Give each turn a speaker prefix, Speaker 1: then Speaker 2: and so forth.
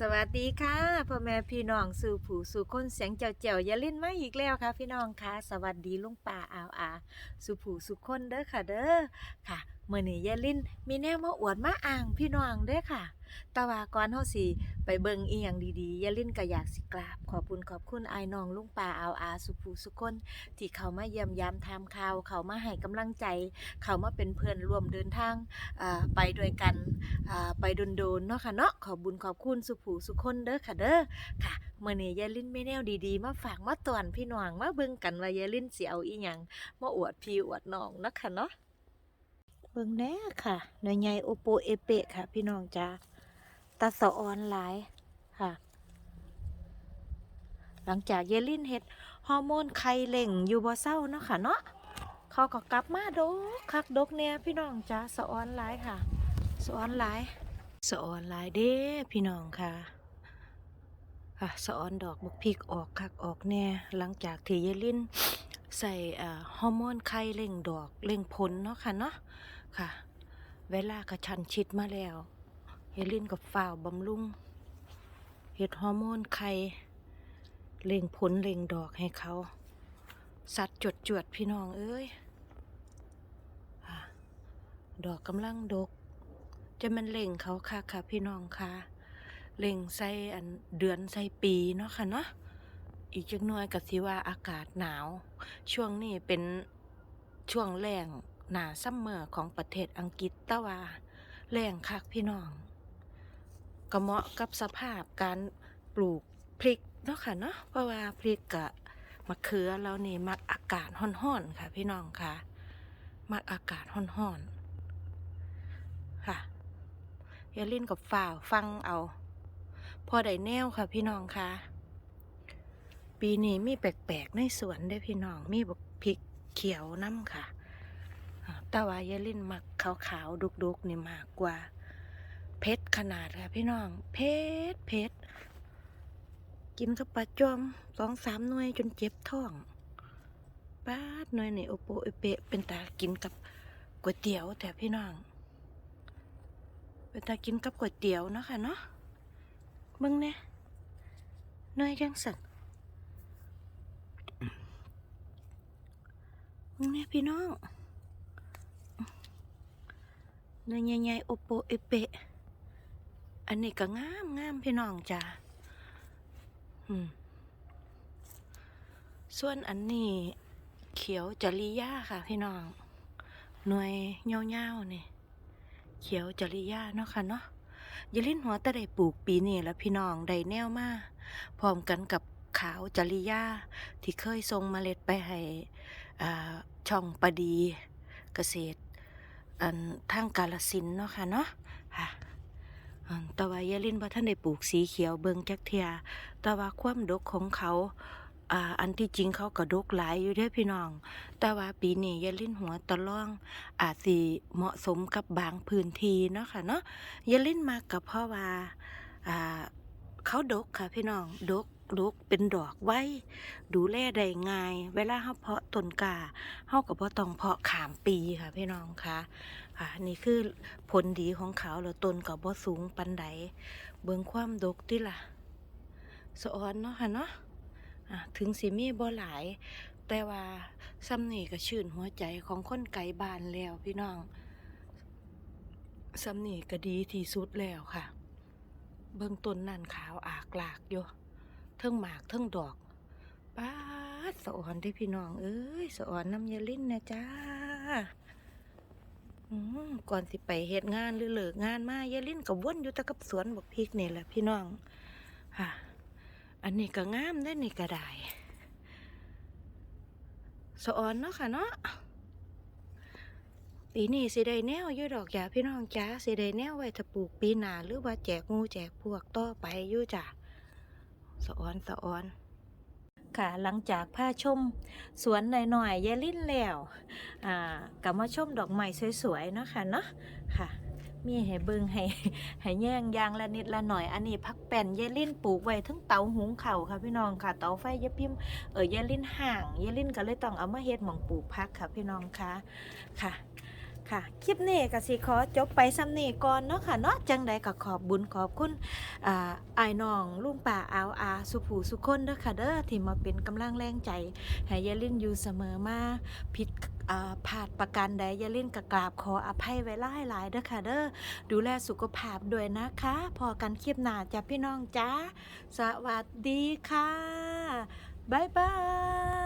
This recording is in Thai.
Speaker 1: สวัสดีค่ะพ่อแม่พี่น้องสู่ผู้สู่คนเสียงเจ้าเจ้าอย่าลิ้นมาอีกแล้วค่ะ พี่น้องค่ะ สวัสดีลุงป่าอาวอาสู่ผู้สู่คนเด้อค่ะเด้อค่ะ เมื่อนี้ย่าลิ้นมีแนวมาอวดมาอ่างพี่น้องเด้อค่ะตวาก่อนเฮาสิไปเบิ่งอีหยังดีๆยาลิ้นก็อยากสิกราบ ขอบคุณขอบคุณอายน้องลุงป่าอาวอาสู่ผู้สู่คนที่เขามาเยี่ยมยามทำข่าว เขามาให้กำลังใจ เขามาเป็นเพื่อนร่วมเดินทางไปด้วยกันไปโดนๆเนาะค่ะเนาะขอบุญขอบคุณสุผูสุคนเด้อค่ะเด้อค่ะเมื่อนี้ยายลินไม่แนวดีๆ มาฝากมาตอนพี่น้องมาเบิ่งกันว่ายายลินสิเอาอีหยังมาอวดพี่อวดน้องเนาะค่ะเนาะ เบิ่งแน่ค่ะ หน่วยใหญ่โอโปเอเปะค่ะ พี่น้องจ้าตาสะออนหลายค่ะ หลังจากยายลินเฮ็ดฮอร์โมนไข่เล่งอยู่บ่เศร้าเนาะค่ะเนาะเขาก็กลับมาดกคักดกเนี่ยพี่น้องจ้าสะออนหลายค่ะสะออนหลายสะออนหลายเด้พี่น้องค่ะค่ะสะออนดอกบักพริกออกคักออกแน่หลังจากที่ยายลินใส่ฮอร์โมนไข่เร่งดอกเร่งผลเนาะค่ะเนาะ ค่ะ เวลากระชันชิดมาแล้วยายลินกับฝ่าวบำรุงเฮ็ดฮอร์โมนไข่เร่งผลเร่งดอกให้เขา สัตว์จดจวดพี่น้องเอ้ยดอกกำลังดก จะมันเล่งเขาค่ะค่ะพี่น้องค่ะ เล่งใส่อันเดือนใส่ปีเนาะค่ะเนาะ อีกจักหน่อยก็สิว่าอากาศหนาว ช่วงนี้เป็นช่วงแรง หนาซัมเมอร์ของประเทศอังกฤษต่ว่าแรงคักพี่น้องก็เหมาะกับสภาพการปลูกพริกเนาะค่ะเนาะเพราะว่าพริกกะมะเขือเรานี่มักอากาศห้อนๆค่ะ พี่น้องค่ะมักอากาศห้อนๆค่ะอย่าเล่นกับฝ่าฟังเอา พอได้แนวค่ะ พี่น้องค่ะ ปีนี้มีแปลกๆในสวนได้พี่น้องมีบกพริกเขียวน้ำค่ะ แต่ว่ายาเล่นมักขาวๆดุกๆนี่มากกว่า เพชรขนาดค่ะพี่น้อง เพชรเพชรกินกับปลาจอมสองสามหน่วยจนเจ็บท้องป้าดหน่วยนี่โอโปเอเปะเป็นตากินกับก๋วยเตี๋ยวแต่พี่น้องเป็นตากินกับก๋วยเตี๋ยวเนาะค่ะเนาะเบิ่งเนี่ยน้อยจังสันเบิ่งเนี่ยพี่น้อง เนื้อใหญ่ๆโอโปเอเปะ อันนี้ก็งามงามพี่น้องจ้าส่วนอันนี้เขียวจริยาค่ะพี่น้อง หน่วยเงาๆนี่ เขียวจริยาเนาะค่ะเนาะอยาลิ้นหัวแต่ได้ปลูกปีนี้แล้วพี่น้องได้แนวมาพร้อมกันกับขาวจริยาที่เคยส่งเมล็ดไปให้ช่องปดีเกษตร อันทางกาลสินเนาะค่ะเนาะค่ะแต่ว่ายาลินบ่ท่านได้ปลูกสีเขียวเบิงจักเทียแต่ว่าความดกของเขาอันที่จริงเขาก็ดกหลายอยู่เด้อพี่น้อง แต่ว่าปีนี้ยาลิ้นหัวตะล่องอาจสิเหมาะสมกับบางพื้นที่เนาะค่ะเนาะยาล่นมากกับเพราะว่าอ่าเขาดกค่ะพี่น้องดก ดกเป็นดอกไว้ ดูแลได้ง่าย เวลาเฮาเพาะต้นกาเฮาก็บ่ต้องเพาะขามปีค่ะพี่น้องค่ะค่ะ นี่คือผลดีของเขาแล้วต้นก็บ่สูงปานใดเบิ่งความดกติล่ะสะออนเนาะค่ะเนาะถึงสิมีบ่หลาย แต่ว่าซ้ำนี่ก็ชื่นหัวใจของคนไกลบ้านแล้วพี่น้องซ้ำนี่ก็ดีที่สุดแล้วค่ะ เบื้องต้นนั่นขาวอากลากอยู่ ทิงหมากเทิงดอกป้าสะออนที่พี่น้อง เอ้ยสะออนน้ำยาลิ้นนะจ้าก่อนสิไปเฮ็ดงานหรือเลิกงานมายาลิ้นกับว่นอยู่ตะกับสวนบักพริกนี่แหละพี่น้องค่ะ อันนี้ก็งามได้นี่ก็ได้สะออนเนาะค่ะเนาะปีนี้สิได้แนวยู่ดอกจ้าพี่น้องจ้าสิได้แนวไว้ถ้าปลูกปีหนาหรือว่าแจกงูแจกพวกต่อไปอยู่จ้ะ สะออนสะออนค่ะหลังจากพาชมสวนหน่อยๆยายลิ้นแล้วอ่ากลับมาชมดอกไม้สวยๆเนาะค่ะเนาะค่ะ มีให้เบิงให้ให้แย่งยางละนิดละหน่อย อันนี้พักแป้นยายลิ้นปลูกไว้ทั้งเตาหุงเข่าค่ะพี่น้องค่ะเตาไฟยะพิมเออยายลิ้นห่างยายลิ้นก็เลยต้องเอามาเฮ็ดหม่องปลูกพักค่ะพี่น้องค่ะค่ะค่ะ คลิปนี้ก็สิขอจบไปซ้ำนีก่อนเนาะค่ะเนาะจังใดก็ขอบบุญขอบคุณ อาอายน้องลุงป่าอาวอาสุผูสุคนเด้อค่ะเด้อที่มาเป็นกำลังแรงใจให้ยายลินอยู่เสมอมาผิดอ่าพลาดประการใดยายลินกกราบขออภัยไว้หลายหลายเด้อค่ะเด้อดูแลสุขภาพด้วยนะคะ พอกันเคลิปหน้าจ้ะพี่น้องจ้าสวัสดีค่ะบ๊ายบาย